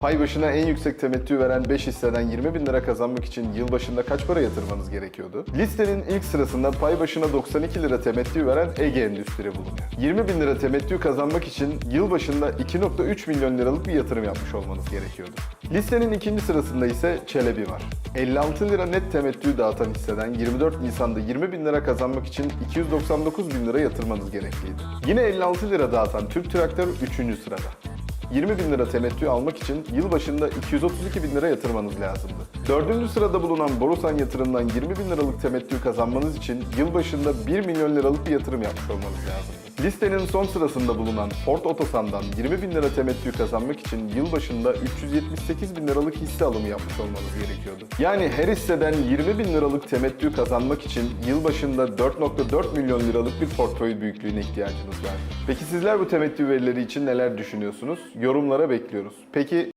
Pay başına en yüksek temettü veren 5 hisseden 20 bin lira kazanmak için yılbaşında kaç para yatırmanız gerekiyordu? Listenin ilk sırasında pay başına 92 lira temettü veren Ege Endüstri bulunuyor. 20 bin lira temettü kazanmak için yılbaşında 2.3 milyon liralık bir yatırım yapmış olmanız gerekiyordu. Listenin ikinci sırasında ise Çelebi var. 56 lira net temettü dağıtan hisseden 24 Nisan'da 20 bin lira kazanmak için 299 bin lira yatırmanız gerekliydi. Yine 56 lira dağıtan Türk Traktör 3. sırada. 20 bin lira temettü almak için yılbaşında 232 bin lira yatırmanız lazımdı. Dördüncü sırada bulunan Borusan yatırımdan 20 bin liralık temettü kazanmanız için yılbaşında 1 milyon liralık bir yatırım yapmış olmanız lazımdı. Listenin son sırasında bulunan Ford Otosan'dan 20 bin lira temettü kazanmak için yılbaşında 378 bin liralık hisse alımı yapmış olmanız gerekiyordu. Yani her hisseden 20 bin liralık temettü kazanmak için yılbaşında 4.4 milyon liralık bir portföy büyüklüğüne ihtiyacınız var. Peki sizler bu temettü verileri için neler düşünüyorsunuz? Yorumlara bekliyoruz. Peki